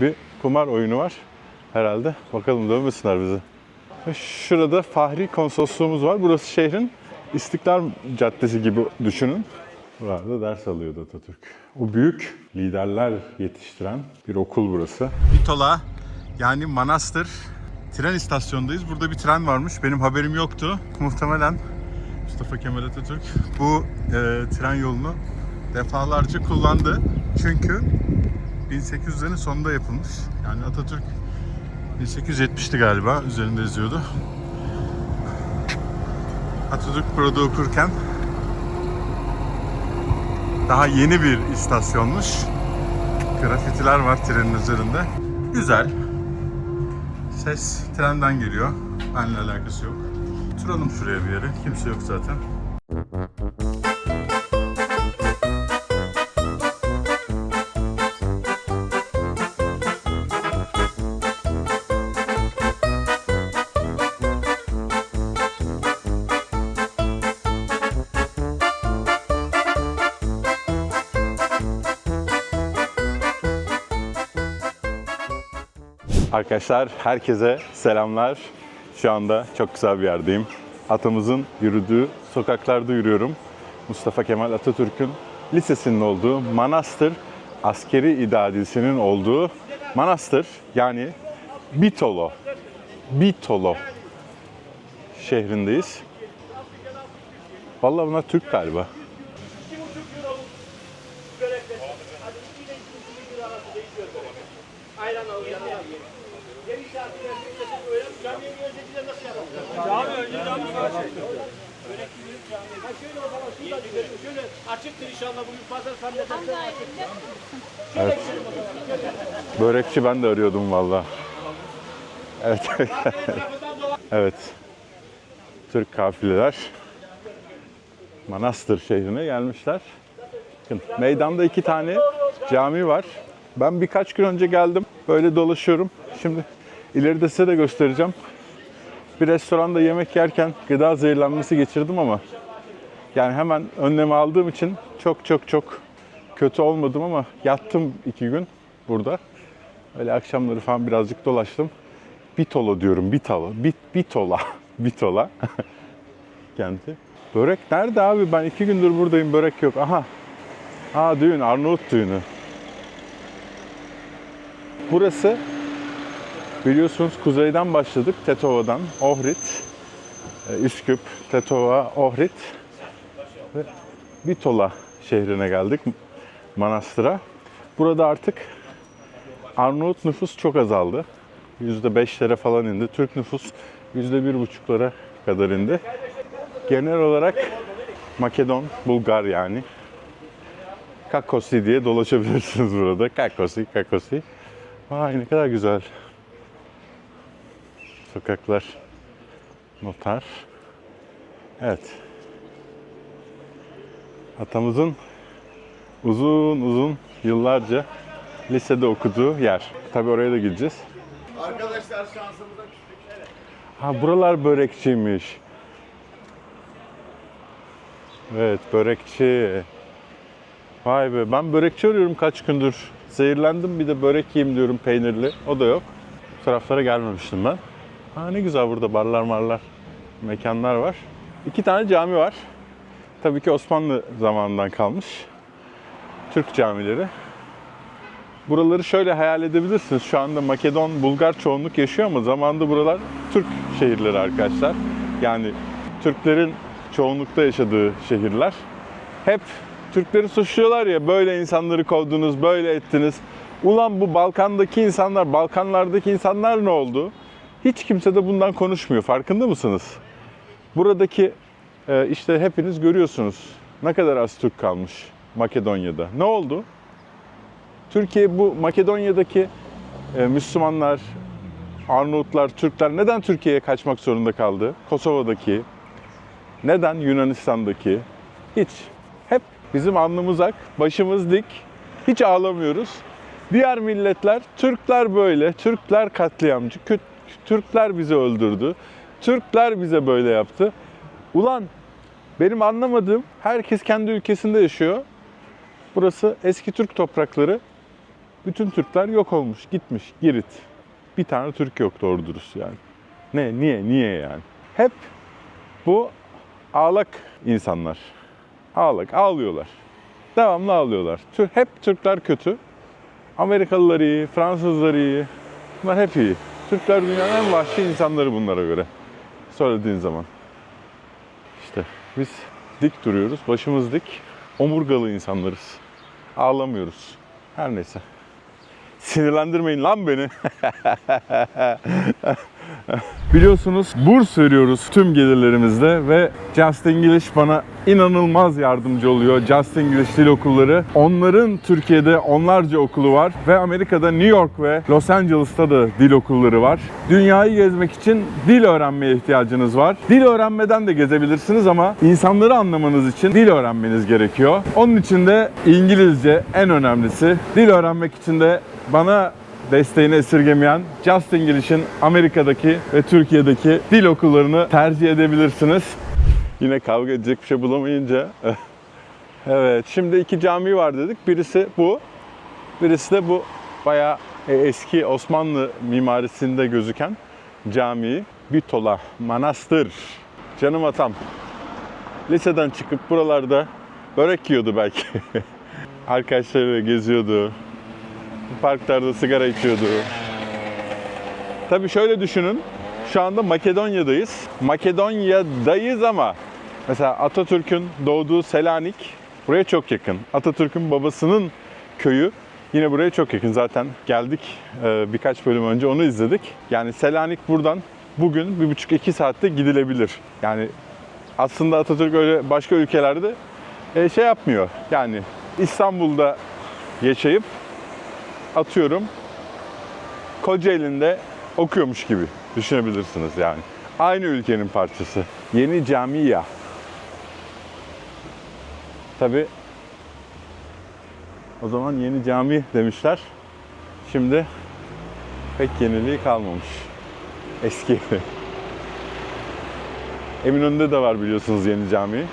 bir kumar oyunu var herhalde. Bakalım dövmesinler bizi. Şurada Fahri Konsolosluğumuz var. Burası şehrin İstiklal Caddesi gibi düşünün. Burada ders alıyordu Atatürk. O büyük liderler yetiştiren bir okul burası. Bitola yani Manastır tren istasyonundayız. Burada bir tren varmış. Benim haberim yoktu. Muhtemelen Mustafa Kemal Atatürk bu e, tren yolunu defalarca kullandı. Çünkü 1800'lerin sonunda yapılmış. Yani Atatürk 1870'ti galiba üzerinde yazıyordu. Atatürk burada okurken daha yeni bir istasyonmuş. Grafitiler var trenin üzerinde. Güzel. Ses trenden geliyor. Benimle alakası yok. Oturalım şuraya bir yere. Kimse yok zaten. Arkadaşlar herkese selamlar. Şu anda çok güzel bir yerdeyim. Atamızın yürüdüğü sokaklarda yürüyorum. Mustafa Kemal Atatürk'ün lisesinin olduğu Manastır Askeri İdadisi'nin olduğu Manastır yani Bitolo. Bitolo şehrindeyiz. Vallahi bunlar Türk galiba. Ayran al yanına. Geri şartı vereceksin öyle camiye görecekler nasıl yapalım? Cami önce cami var. Ha şöyle o. Şöyle açıktır inşallah bugün pazar. Evet. Börekçi ben de arıyordum valla. Evet. evet. Türk kafileler Manastır şehrine gelmişler. Bakın, meydanda iki tane cami var. Ben birkaç gün önce geldim. Böyle dolaşıyorum. Şimdi ileride size de göstereceğim. Bir restoranda yemek yerken gıda zehirlenmesi geçirdim ama yani hemen önlemi aldığım için çok çok çok kötü olmadım ama yattım iki gün burada. Öyle akşamları falan birazcık dolaştım. Bitolo diyorum, Bitalo. Bit, Bitola. Bitola. Kenti. Börek nerede abi? Ben iki gündür buradayım, börek yok. Aha. Ha düğün, Arnavut düğünü. Burası biliyorsunuz kuzeyden başladık. Tetova'dan, Ohrid, e, Üsküp, Tetova, Ohrid ve Bitola şehrine geldik. Manastır'a. Burada artık Arnavut nüfus çok azaldı. %5'lere falan indi. Türk nüfus %1,5'lara kadar indi. Genel olarak Makedon, Bulgar yani. Kakosi diye dolaşabilirsiniz burada. Kakosi, Kakosi. Vay ne kadar güzel. Sokaklar. Noter. Evet. Atamızın uzun uzun yıllarca lisede okuduğu yer. Tabii oraya da gideceğiz. Arkadaşlar şansımıza küçük. Ha buralar börekçiymiş. Evet börekçi. Vay be ben börekçi arıyorum kaç gündür. Zehirlendim bir de börek yiyeyim diyorum peynirli. O da yok. Bu taraflara gelmemiştim ben. Ha ne güzel burada barlar marlar, mekanlar var. İki tane cami var. Tabii ki Osmanlı zamanından kalmış. Türk camileri. Buraları şöyle hayal edebilirsiniz. Şu anda Makedon, Bulgar çoğunluk yaşıyor ama zamanında buralar Türk şehirleri arkadaşlar. Yani Türklerin çoğunlukta yaşadığı şehirler. Hep Türkleri suçluyorlar ya böyle insanları kovdunuz, böyle ettiniz. Ulan bu Balkan'daki insanlar, Balkanlardaki insanlar ne oldu? Hiç kimse de bundan konuşmuyor. Farkında mısınız? Buradaki e, işte hepiniz görüyorsunuz. Ne kadar az Türk kalmış Makedonya'da. Ne oldu? Türkiye bu Makedonya'daki e, Müslümanlar, Arnavutlar, Türkler neden Türkiye'ye kaçmak zorunda kaldı? Kosova'daki, neden Yunanistan'daki? Hiç. Hep bizim alnımız ak, başımız dik, hiç ağlamıyoruz. Diğer milletler, Türkler böyle, Türkler katliamcı, Türkler bizi öldürdü, Türkler bize böyle yaptı. Ulan benim anlamadığım herkes kendi ülkesinde yaşıyor. Burası eski Türk toprakları. Bütün Türkler yok olmuş, gitmiş, Girit. Bir tane Türk yok doğru dürüst yani. Ne, niye, niye yani? Hep bu ağlak insanlar. Ağlak, ağlıyorlar. Devamlı ağlıyorlar. Hep Türkler kötü. Amerikalılar iyi, Fransızlar iyi. Bunlar hep iyi. Türkler dünyanın en vahşi insanları bunlara göre. Söylediğin zaman. İşte biz dik duruyoruz, başımız dik. Omurgalı insanlarız. Ağlamıyoruz. Her neyse. Sinirlendirmeyin lan beni. Biliyorsunuz burs veriyoruz tüm gelirlerimizde ve Just English bana inanılmaz yardımcı oluyor. Just English dil okulları. Onların Türkiye'de onlarca okulu var ve Amerika'da New York ve Los Angeles'ta da dil okulları var. Dünyayı gezmek için dil öğrenmeye ihtiyacınız var. Dil öğrenmeden de gezebilirsiniz ama insanları anlamanız için dil öğrenmeniz gerekiyor. Onun için de İngilizce en önemlisi. Dil öğrenmek için de bana desteğini esirgemeyen Just English'in Amerika'daki ve Türkiye'deki dil okullarını tercih edebilirsiniz. Yine kavga edecek bir şey bulamayınca. evet, şimdi iki cami var dedik. Birisi bu. Birisi de bu bayağı e, eski Osmanlı mimarisinde gözüken cami. Bitola Manastır. Canım atam. Liseden çıkıp buralarda börek yiyordu belki. Arkadaşlarıyla geziyordu. Parklarda sigara içiyordu. Tabii şöyle düşünün. Şu anda Makedonya'dayız. Makedonya'dayız ama mesela Atatürk'ün doğduğu Selanik buraya çok yakın. Atatürk'ün babasının köyü yine buraya çok yakın. Zaten geldik e, birkaç bölüm önce onu izledik. Yani Selanik buradan bugün bir buçuk iki saatte gidilebilir. Yani aslında Atatürk öyle başka ülkelerde e, şey yapmıyor. Yani İstanbul'da yaşayıp atıyorum Kocaeli'nde okuyormuş gibi düşünebilirsiniz yani. Aynı ülkenin parçası. Yeni Camia. Tabi o zaman yeni cami demişler. Şimdi pek yeniliği kalmamış. Eski. Eminönü'nde de var biliyorsunuz yeni cami.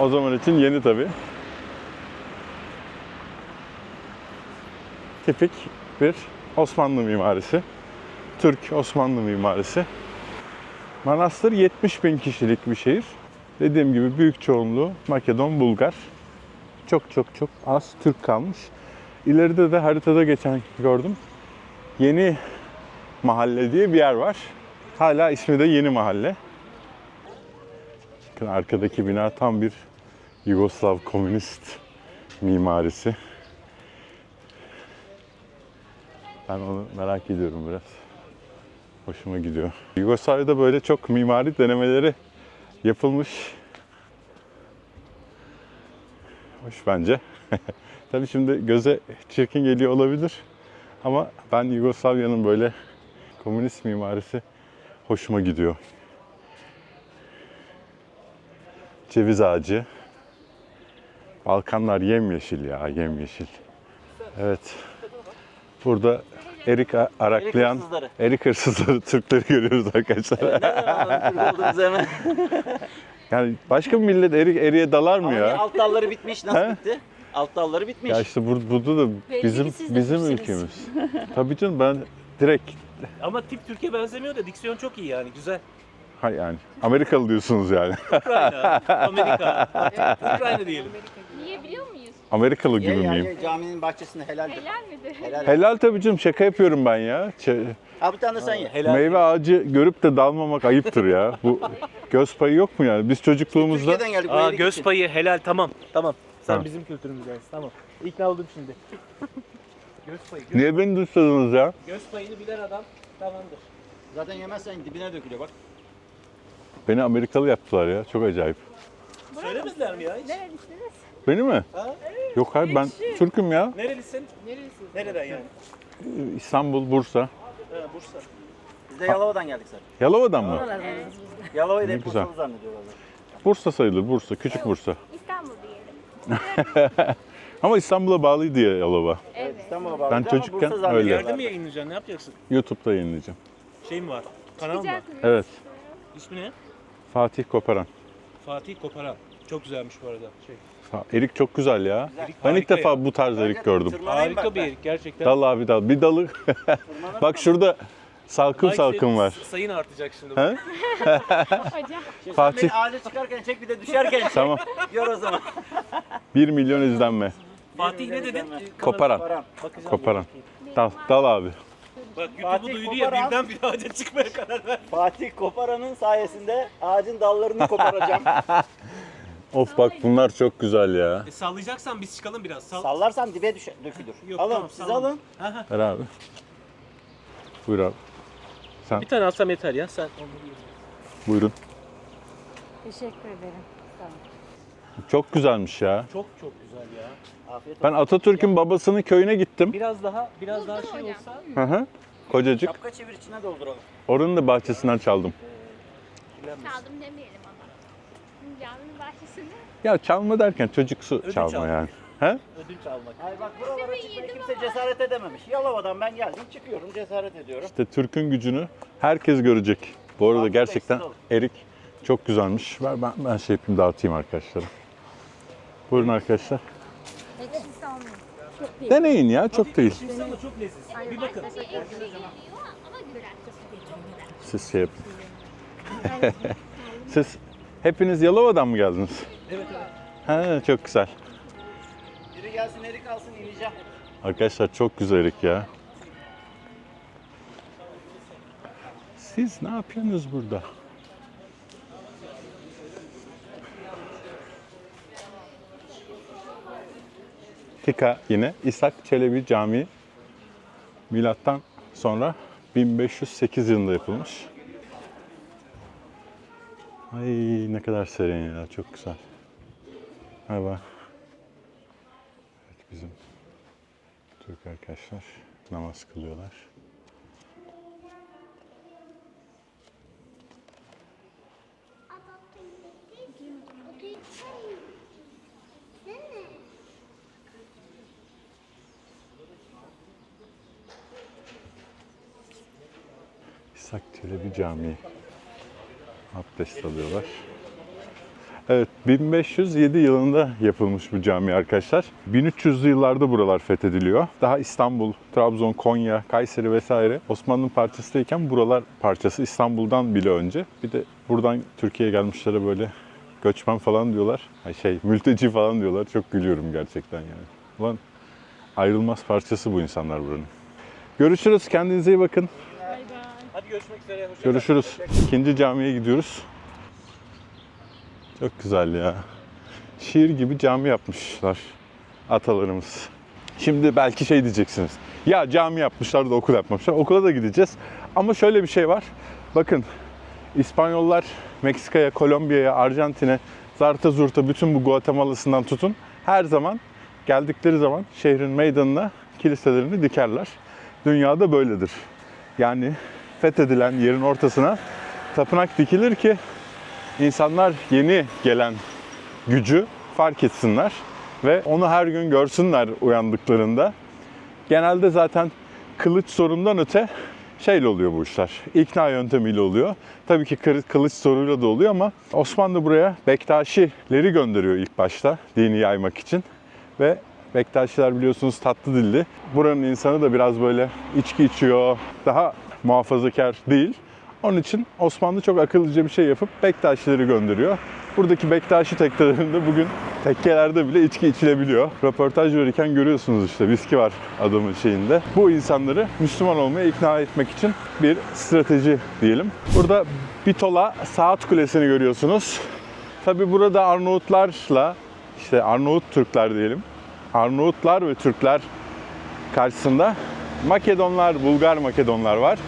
O zaman için yeni tabi. Tipik bir Osmanlı mimarisi. Türk Osmanlı mimarisi. Manastır 70 bin kişilik bir şehir. Dediğim gibi büyük çoğunluğu Makedon, Bulgar. Çok çok çok az Türk kalmış. İleride de haritada geçen gördüm. Yeni Mahalle diye bir yer var. Hala ismi de Yeni Mahalle. Bakın arkadaki bina tam bir Yugoslav komünist mimarisi. Ben onu merak ediyorum biraz. Hoşuma gidiyor. Yugoslavya'da böyle çok mimari denemeleri yapılmış. Hoş bence. Tabii şimdi göze çirkin geliyor olabilir. Ama ben Yugoslavya'nın böyle komünist mimarisi hoşuma gidiyor. Ceviz ağacı. Balkanlar yemyeşil ya, yemyeşil. Evet. Burada erik a- araklayan, hırsızları. erik hırsızları Türkleri görüyoruz arkadaşlar. Nereden anladın Türk hemen? Yani başka bir millet erik eriye dalar mı Ama ya? alt dalları bitmiş. Nasıl He? bitti? Alt dalları bitmiş. Ya işte bur- burada da bizim ki siz de bizim Türksünüz. ülkemiz. Tabii canım ben direkt Ama tip Türkiye benzemiyor da diksiyon çok iyi yani güzel. ha yani Amerikalı diyorsunuz yani. Ukrayna, Amerika, Ukrayna diyelim. Niye biliyor muyuz? Amerikalı Ye, gibi ya, miyim? ye, caminin bahçesinde helaldir. Helal midir? Helal. Helal tabii canım şaka yapıyorum ben ya. Ç- Ha bir tane de sen ye. Helal. Meyve ağacı görüp de dalmamak ayıptır ya. Bu göz payı yok mu yani? Biz çocukluğumuzda Türkiye'den geldik. Aa, buraya göz gittik. payı helal tamam tamam. Sen Ha. bizim kültürümüzdensin tamam. İkna oldum şimdi. göz payı. Göz, niye beni dışladınız ya? göz payını bilen adam tamamdır. Zaten yemezsen dibine dökülüyor bak. Beni Amerikalı yaptılar ya. Çok acayip. Söylemediler mi ya hiç? Nerelisiniz? Beni mi? Ha? Yok hayır ben Türk'üm ya. Nerelisin? Nerelisiniz? Nereden yani? İstanbul, Bursa. Ha, Bursa. Biz de Yalova'dan geldik zaten. Yalova'dan mı? Yalova'yı da Ne hep güzel. Bursalı zannediyorlar. Bursa sayılır. Bursa. Küçük Bursa. İstanbul diyelim. Ama İstanbul'a bağlıydı ya Yalova. Evet. İstanbul'a bağlı. Ben ama çocukken Bursa zannediyorlar. öyle. Yerde mi yayınlayacaksın? Ne yapacaksın? YouTube'da yayınlayacağım. Şey mi var? Kanal mı var? Çıkacak mıyız? Evet. İsmi ne? Fatih Koparan. Fatih Koparan. Çok güzelmiş bu arada. Şey. Erik çok güzel ya. Ben ilk harika defa bu tarz erik gördüm. Tırmanayım Harika bak bir ben. erik gerçekten. Dal abi dal. Bir dalı. Bak şurada salkım Like salkım var. Sayın artacak şimdi. He? Hocam. Şimdi Fatih. Beni ağaca çıkarken çek bir de düşerken çek. Tamam. Gör o zaman. 1 milyon izlenme. Fatih ne dedin? Koparan. Bakacağım. Koparan. Dal, dal abi. Bak YouTube'u Fatih duydu ya Koparan. birden bir ağaca çıkmaya karar ver. Fatih Koparan'ın sayesinde ağacın dallarını koparacağım. Of bak bunlar çok güzel ya. E, sallayacaksan biz çıkalım biraz. Sal. Sallarsam dibe düşer, dökülür. Yok, alın, tamam, siz alın. Ver abi. Buyur abi. Bir tane alsam yeter ya. Sen Buyurun. Teşekkür ederim. Sağ olun. Çok güzelmiş ya. çok çok güzel ya. Afiyet Ben Atatürk'ün babasının köyüne gittim. Biraz daha biraz daha şey hocam. olsa Hı hı. Kocacık. Şapka çevir içine dolduralım. Oranın da bahçesinden çaldım. Çaldım demeyelim ama. Bahçesinde. Ya çalma derken çocuksu Ödünç çalma aldım. yani. He? ödünç almak. Hayır bak buralara çıkmaya kimse cesaret edememiş. Yalova'dan ben geldim çıkıyorum cesaret ediyorum. İşte Türk'ün gücünü herkes görecek. Bu arada Afiyet gerçekten erik çok güzelmiş. Ver ben, ben şey yapayım dağıtayım arkadaşlara. Buyurun arkadaşlar. Deneyin ya çok değil. Kimse ama çok lezzetli. Bir bakın. Siz şey yapın. Siz hepiniz Yalova'dan mı geldiniz? Evet evet. Ha çok güzel. Biri gelsin erik alsın ineceğim. Arkadaşlar çok güzel erik ya. Siz ne yapıyorsunuz burada? Tika yine İshak Çelebi Camii milattan sonra 1508 yılında yapılmış. Ay ne kadar serin ya çok güzel. Merhaba. Evet bizim Türk arkadaşlar namaz kılıyorlar. İshak Çelebi Camii. Abdest alıyorlar. Evet, 1507 yılında yapılmış bu cami arkadaşlar. 1300'lü yıllarda buralar fethediliyor. Daha İstanbul, Trabzon, Konya, Kayseri vesaire Osmanlı'nın parçasıyken buralar parçası İstanbul'dan bile önce. Bir de buradan Türkiye'ye gelmişlere böyle göçmen falan diyorlar. Ay şey, mülteci falan diyorlar. Çok gülüyorum gerçekten yani. Ulan ayrılmaz parçası bu insanlar buranın. Görüşürüz. Kendinize iyi bakın. Hadi görüşmek üzere. Hoşça kal. Görüşürüz. İkinci camiye gidiyoruz. Çok güzel ya. Şiir gibi cami yapmışlar atalarımız. Şimdi belki şey diyeceksiniz. Ya cami yapmışlar da okul yapmamışlar. Okula da gideceğiz. Ama şöyle bir şey var. Bakın İspanyollar Meksika'ya, Kolombiya'ya, Arjantin'e, Zarta Zurta bütün bu Guatemala'sından tutun. Her zaman geldikleri zaman şehrin meydanına kiliselerini dikerler. Dünyada böyledir. Yani fethedilen yerin ortasına tapınak dikilir ki insanlar yeni gelen gücü fark etsinler ve onu her gün görsünler uyandıklarında. Genelde zaten kılıç sorundan öte şeyle oluyor bu işler. İkna yöntemiyle oluyor. Tabii ki kılıç soruyla da oluyor ama Osmanlı buraya Bektaşileri gönderiyor ilk başta dini yaymak için. Ve Bektaşiler biliyorsunuz tatlı dilli. Buranın insanı da biraz böyle içki içiyor. Daha muhafazakar değil. Onun için Osmanlı çok akıllıca bir şey yapıp Bektaşileri gönderiyor. Buradaki Bektaşi tekkelerinde bugün tekkelerde bile içki içilebiliyor. Röportaj verirken görüyorsunuz işte viski var adamın şeyinde. Bu insanları Müslüman olmaya ikna etmek için bir strateji diyelim. Burada Bitola Saat Kulesi'ni görüyorsunuz. Tabi burada Arnavutlarla işte Arnavut Türkler diyelim. Arnavutlar ve Türkler karşısında Makedonlar, Bulgar Makedonlar var.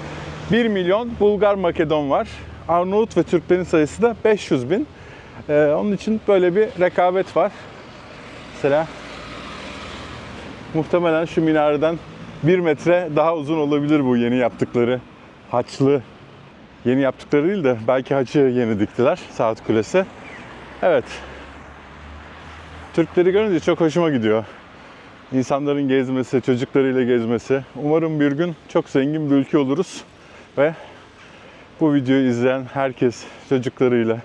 1 milyon Bulgar Makedon var. Arnavut ve Türklerin sayısı da 500 bin. Ee, onun için böyle bir rekabet var. Mesela muhtemelen şu minareden 1 metre daha uzun olabilir bu yeni yaptıkları haçlı. Yeni yaptıkları değil de belki haçı yeni diktiler saat kulesi. Evet. Türkleri görünce çok hoşuma gidiyor. İnsanların gezmesi, çocuklarıyla gezmesi. Umarım bir gün çok zengin bir ülke oluruz ve bu videoyu izleyen herkes çocuklarıyla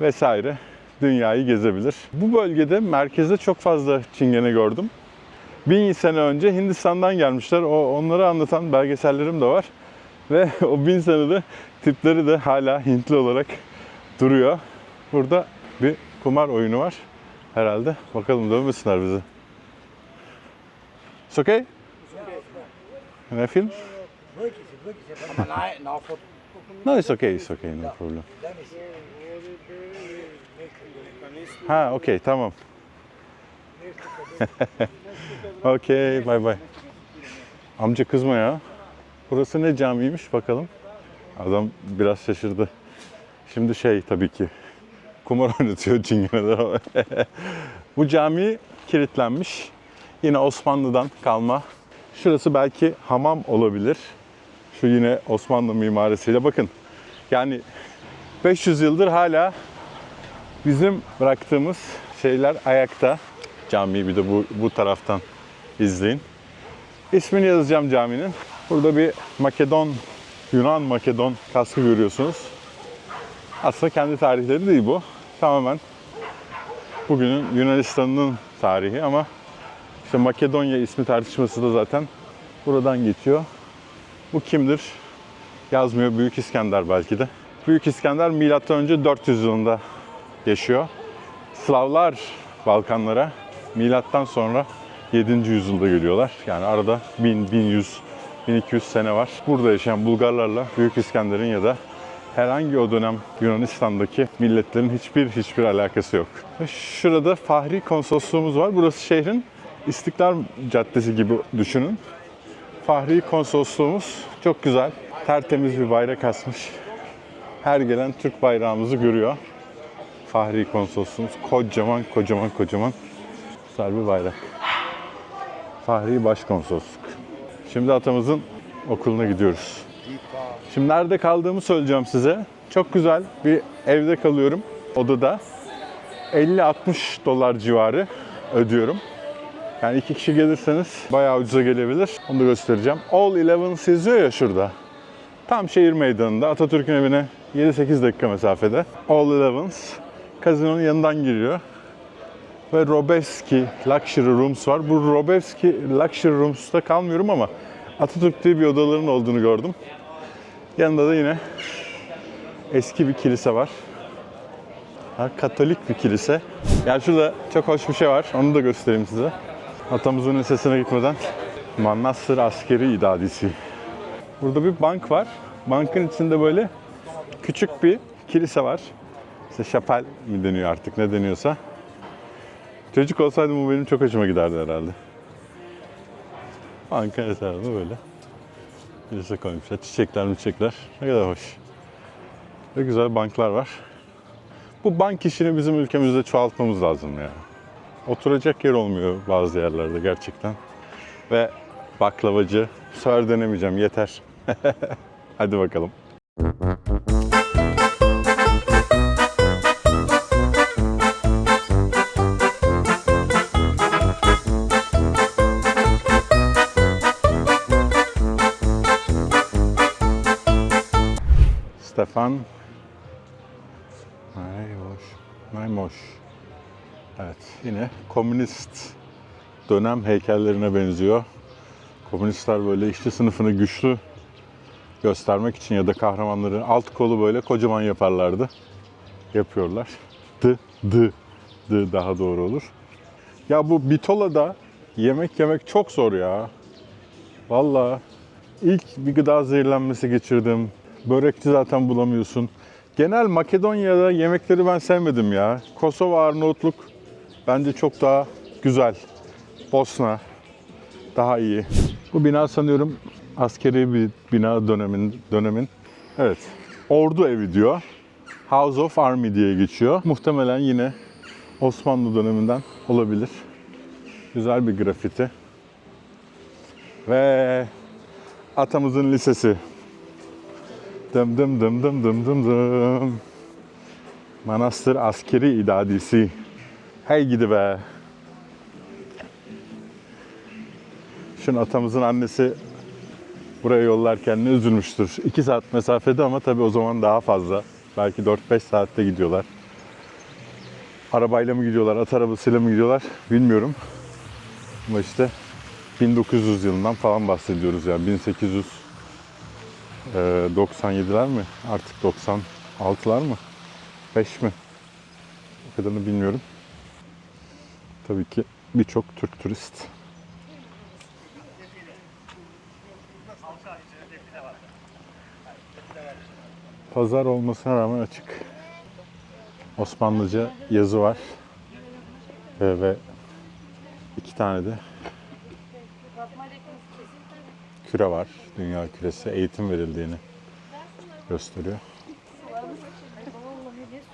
vesaire dünyayı gezebilir. Bu bölgede merkezde çok fazla çingene gördüm. Bin sene önce Hindistan'dan gelmişler. O onları anlatan belgesellerim de var. Ve o bin senede tipleri de hala Hintli olarak duruyor. Burada bir kumar oyunu var herhalde. Bakalım dövmesinler bizi. It's okay? Can I film? No, it's okay, it's okay, no problem. Ha, okay, tamam. okay, bye bye. Amca kızma ya. Burası ne camiymiş bakalım. Adam biraz şaşırdı. Şimdi şey tabii ki kumar oynatıyor Çingene'de. Bu cami kilitlenmiş. Yine Osmanlı'dan kalma. Şurası belki hamam olabilir. Şu yine Osmanlı mimarisiyle bakın. Yani 500 yıldır hala bizim bıraktığımız şeyler ayakta. Camiyi bir de bu, bu taraftan izleyin. İsmini yazacağım caminin. Burada bir Makedon, Yunan Makedon kaskı görüyorsunuz. Aslında kendi tarihleri değil bu. Tamamen bugünün Yunanistan'ın tarihi ama işte Makedonya ismi tartışması da zaten buradan geçiyor. Bu kimdir? Yazmıyor. Büyük İskender belki de. Büyük İskender milattan önce 400 yılında yaşıyor. Slavlar Balkanlara milattan sonra 7. yüzyılda geliyorlar. Yani arada 1000, 1100, 1200 sene var. Burada yaşayan Bulgarlarla Büyük İskender'in ya da herhangi o dönem Yunanistan'daki milletlerin hiçbir hiçbir alakası yok. Şurada Fahri Konsolosluğumuz var. Burası şehrin İstiklal Caddesi gibi düşünün. Fahri Konsolosluğumuz çok güzel. Tertemiz bir bayrak asmış. Her gelen Türk bayrağımızı görüyor. Fahri Konsolosluğumuz kocaman kocaman kocaman güzel bir bayrak. Fahri Başkonsolosluk. Şimdi atamızın okuluna gidiyoruz. Şimdi nerede kaldığımı söyleyeceğim size. Çok güzel bir evde kalıyorum. Odada 50-60 dolar civarı ödüyorum. Yani iki kişi gelirseniz bayağı ucuza gelebilir. Onu da göstereceğim. All Elevens yazıyor ya şurada. Tam şehir meydanında Atatürk'ün evine 7-8 dakika mesafede. All Elevens. Kazinonun yanından giriyor. Ve Robeski Luxury Rooms var. Bu Robeski Luxury Rooms'ta kalmıyorum ama Atatürk diye bir odaların olduğunu gördüm. Yanında da yine eski bir kilise var. Ha, Katolik bir kilise. Yani şurada çok hoş bir şey var. Onu da göstereyim size. Atamızın lisesine gitmeden Manastır Askeri İdadisi. Burada bir bank var. Bankın içinde böyle küçük bir kilise var. İşte şapel mi deniyor artık ne deniyorsa. Çocuk olsaydım bu benim çok hoşuma giderdi herhalde. Banka etrafında böyle. Kilise koymuşlar. Çiçekler çiçekler. Ne kadar hoş. Ve güzel banklar var. Bu bank işini bizim ülkemizde çoğaltmamız lazım ya. Oturacak yer olmuyor bazı yerlerde gerçekten. Ve baklavacı. Bu sefer denemeyeceğim yeter. Hadi bakalım. Stefan Maymoş. Maymoş. Evet yine komünist dönem heykellerine benziyor. Komünistler böyle işçi sınıfını güçlü göstermek için ya da kahramanları alt kolu böyle kocaman yaparlardı. Yapıyorlar. Dı, dı, dı daha doğru olur. Ya bu Bitola'da yemek yemek çok zor ya. Vallahi ilk bir gıda zehirlenmesi geçirdim. Börekçi zaten bulamıyorsun. Genel Makedonya'da yemekleri ben sevmedim ya. Kosova, Arnavutluk bence çok daha güzel. Bosna daha iyi. Bu bina sanıyorum askeri bir bina dönemin dönemin. Evet. Ordu evi diyor. House of Army diye geçiyor. Muhtemelen yine Osmanlı döneminden olabilir. Güzel bir grafiti. Ve atamızın lisesi. Dım dım dım dım dım dım dım. Manastır Askeri İdadisi. Hey gidi be. Şunun atamızın annesi buraya yollarken ne üzülmüştür. 2 saat mesafede ama tabii o zaman daha fazla. Belki 4-5 saatte gidiyorlar. arabayla mı gidiyorlar, at arabasıyla mı gidiyorlar bilmiyorum. Ama işte 1900 yılından falan bahsediyoruz yani 1897'ler mi? Artık 96'lar mı? 5 mi? O kadarını bilmiyorum. Tabii ki birçok Türk turist. Pazar olmasına rağmen açık. Osmanlıca yazı var. Ee, ve iki tane de küre var. Dünya küresi. Eğitim verildiğini gösteriyor.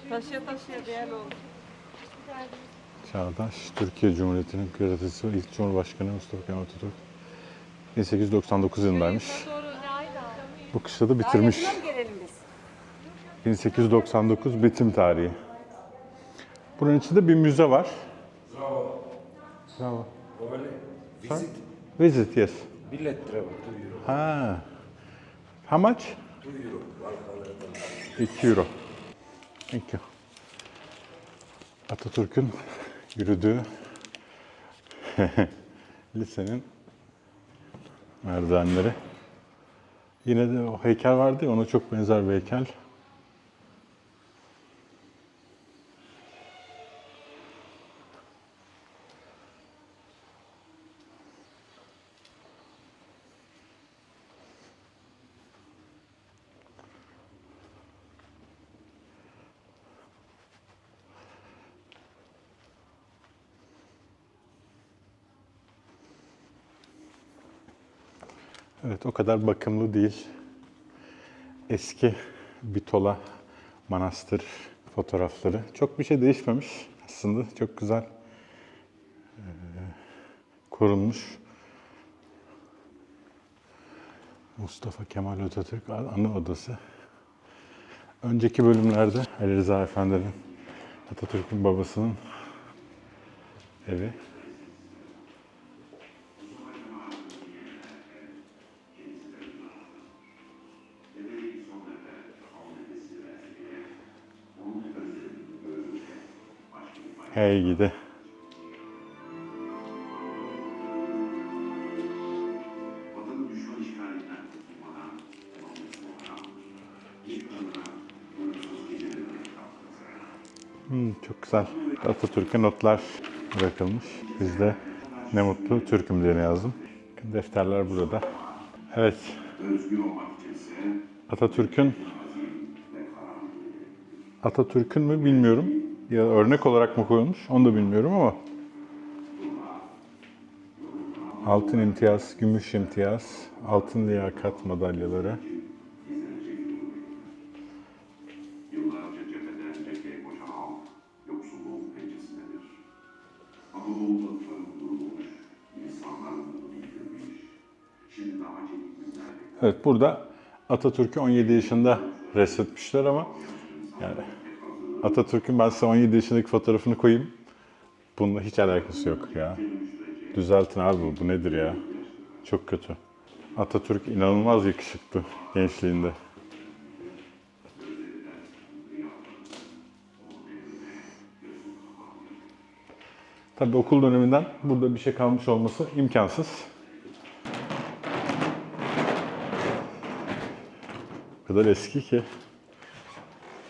Taşıya taşıya değerli oldu. Çağdaş Türkiye Cumhuriyeti'nin kurucusu ilk Cumhurbaşkanı Mustafa Kemal Atatürk 1899 yılındaymış. Bu kışta da bitirmiş. Gelelim biz. 1899 bitim tarihi. Bunun içinde bir müze var. Bravo. Visit. Visit, yes. Bilet travel. Ha. How much? 2 euro. Thank you. Atatürk'ün yürüdüğü lisenin merdivenleri. Yine de o heykel vardı ya ona çok benzer bir heykel. Evet o kadar bakımlı değil. Eski Bitola Manastır fotoğrafları. Çok bir şey değişmemiş aslında. Çok güzel korunmuş. Mustafa Kemal Atatürk Anı Odası. Önceki bölümlerde Ali Rıza Efendi'nin Atatürk'ün babasının evi. Geceleri kalktı. Hmm, çok güzel. Atatürk'e notlar bırakılmış. Biz de ne mutlu Türk'üm diye yazdım. Defterler burada. Evet, Atatürk'ün Atatürk'ün mü bilmiyorum. Ya örnek olarak mı koyulmuş? Onu da bilmiyorum ama. Altın imtiyaz, gümüş imtiyaz, altın liyakat madalyaları. Evet burada Atatürk'ü 17 yaşında resmetmişler ama yani Atatürk'ün ben size 17 yaşındaki fotoğrafını koyayım. Bununla hiç alakası yok ya. Düzeltin abi bu, bu nedir ya? Çok kötü. Atatürk inanılmaz yakışıklı gençliğinde. Tabii okul döneminden burada bir şey kalmış olması imkansız. O kadar eski ki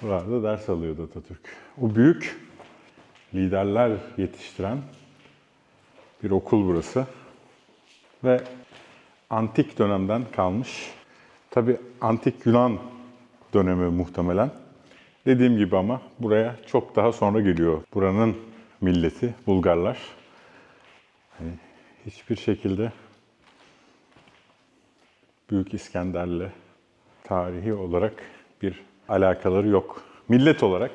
burada ders alıyordu Atatürk. O büyük liderler yetiştiren bir okul burası. Ve antik dönemden kalmış. Tabi antik Yunan dönemi muhtemelen. Dediğim gibi ama buraya çok daha sonra geliyor. Buranın milleti Bulgarlar. Hani hiçbir şekilde Büyük İskender'le tarihi olarak bir alakaları yok. Millet olarak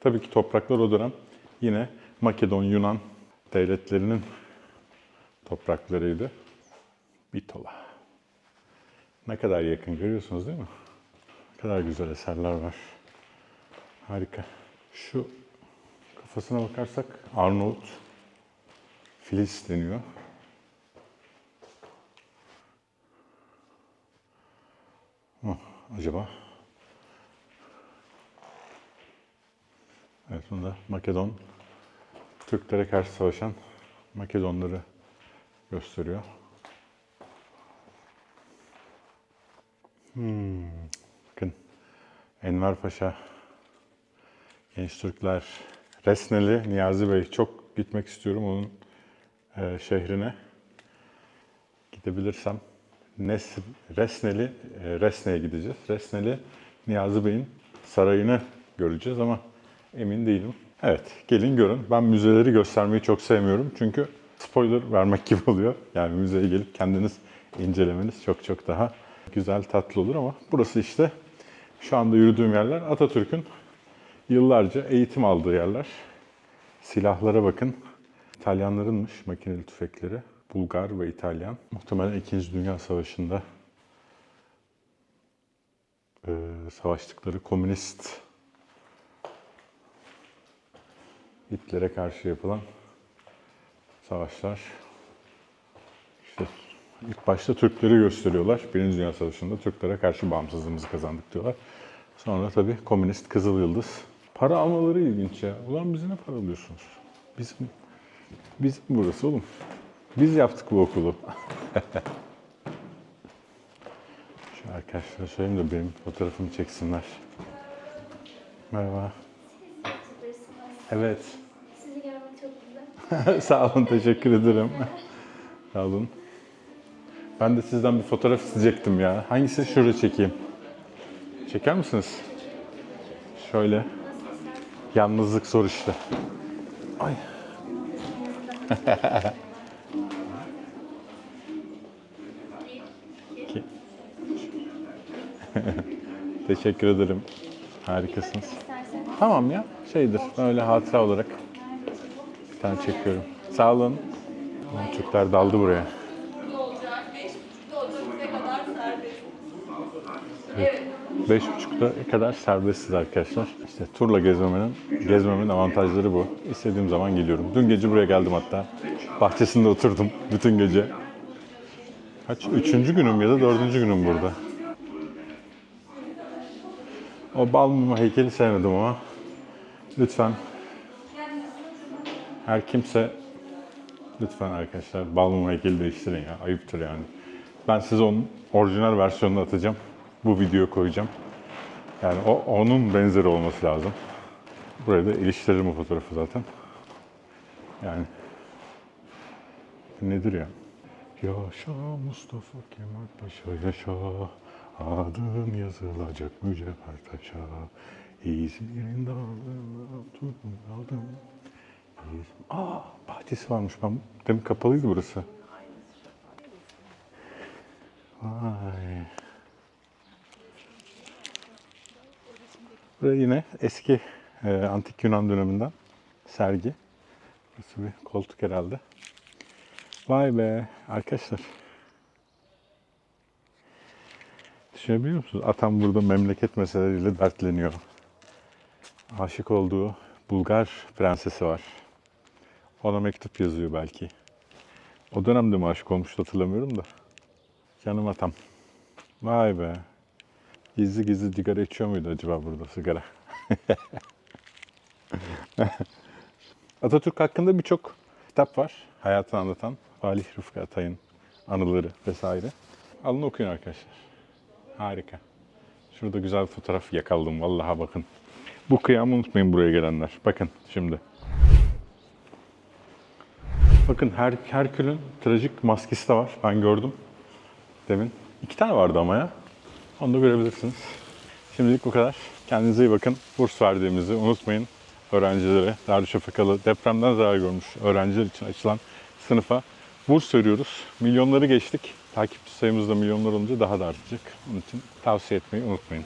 tabii ki topraklar o dönem yine Makedon, Yunan devletlerinin topraklarıydı. Bitola. Ne kadar yakın görüyorsunuz değil mi? Ne kadar güzel eserler var. Harika. Şu kafasına bakarsak Arnavut Filiz deniyor. Oh, acaba? Evet, bunda Makedon Türklere karşı savaşan Makedonları gösteriyor. Hmm, bakın Enver Paşa, Genç Türkler, Resneli Niyazi Bey. Çok gitmek istiyorum onun e, şehrine. Gidebilirsem Nes, Resneli, e, Resne'ye gideceğiz. Resneli Niyazi Bey'in sarayını göreceğiz ama emin değilim. Evet, gelin görün. Ben müzeleri göstermeyi çok sevmiyorum. Çünkü spoiler vermek gibi oluyor. Yani müzeye gelip kendiniz incelemeniz çok çok daha güzel, tatlı olur ama burası işte şu anda yürüdüğüm yerler Atatürk'ün yıllarca eğitim aldığı yerler. Silahlara bakın. İtalyanlarınmış makineli tüfekleri. Bulgar ve İtalyan. Muhtemelen 2. Dünya Savaşı'nda e, savaştıkları komünist Hitler'e karşı yapılan savaşlar. İşte ilk başta Türkleri gösteriyorlar. Birinci Dünya Savaşı'nda Türklere karşı bağımsızlığımızı kazandık diyorlar. Sonra tabii komünist Kızıl Yıldız. Para almaları ilginç ya. Ulan bize ne para alıyorsunuz? Bizim, bizim burası oğlum. Biz yaptık bu okulu. Şu arkadaşlara söyleyeyim de benim fotoğrafımı çeksinler. Merhaba. Evet. Sizi görmek çok güzel. Sağ olun, teşekkür ederim. Sağ olun. Ben de sizden bir fotoğraf isteyecektim ya. Hangisi? Şurada çekeyim. Çeker misiniz? Şöyle. Yalnızlık zor işte. Ay. Teşekkür ederim. Harikasınız. Tamam ya. Şeydir. Öyle hatıra olarak. Tane çekiyorum. Sağ olun. Çocuklar daldı buraya. Evet. Beş buçukta kadar serbestsiz arkadaşlar. İşte turla gezmemenin, gezmemin avantajları bu. İstediğim zaman geliyorum. Dün gece buraya geldim hatta. Bahçesinde oturdum bütün gece. Kaç? Üçüncü günüm ya da dördüncü günüm burada. O bal mumu heykeli sevmedim ama lütfen her kimse lütfen arkadaşlar mumu heykeli değiştirin ya. Ayıptır yani. Ben size onun orijinal versiyonunu atacağım. Bu videoya koyacağım. Yani o onun benzeri olması lazım. Buraya da iliştiririm o fotoğrafı zaten. Yani nedir ya? Yaşa Mustafa Kemal Paşa yaşa Adın yazılacak mücevher taşa İzmir'in dağlarına kaldım İzmir... Aa bahçesi varmış ben demin kapalıydı burası. Vay. Burası yine eski e, antik Yunan döneminden sergi. Burası bir koltuk herhalde. Vay be arkadaşlar. Düşünebiliyor musunuz? Atam burada memleket meseleleriyle dertleniyor. Aşık olduğu Bulgar prensesi var. Ona mektup yazıyor belki. O dönemde mi aşık olmuştu hatırlamıyorum da. Canım atam. Vay be. Gizli gizli sigara içiyor muydu acaba burada sigara? Atatürk hakkında birçok kitap var. Hayatını anlatan. Valih Rıfkı Atay'ın anıları vesaire. Alın okuyun arkadaşlar. Harika. Şurada güzel fotoğraf yakaladım. Vallahi bakın. Bu kıyamı unutmayın buraya gelenler. Bakın şimdi. Bakın Her Herkül'ün trajik maskesi de var. Ben gördüm. Demin. İki tane vardı ama ya. Onu da görebilirsiniz. Şimdilik bu kadar. Kendinize iyi bakın. Burs verdiğimizi unutmayın. Öğrencilere, Darüşşafakalı depremden zarar görmüş öğrenciler için açılan sınıfa burs veriyoruz. Milyonları geçtik. Takipçi sayımız da milyonlar olunca daha da artacak. Onun için tavsiye etmeyi unutmayın.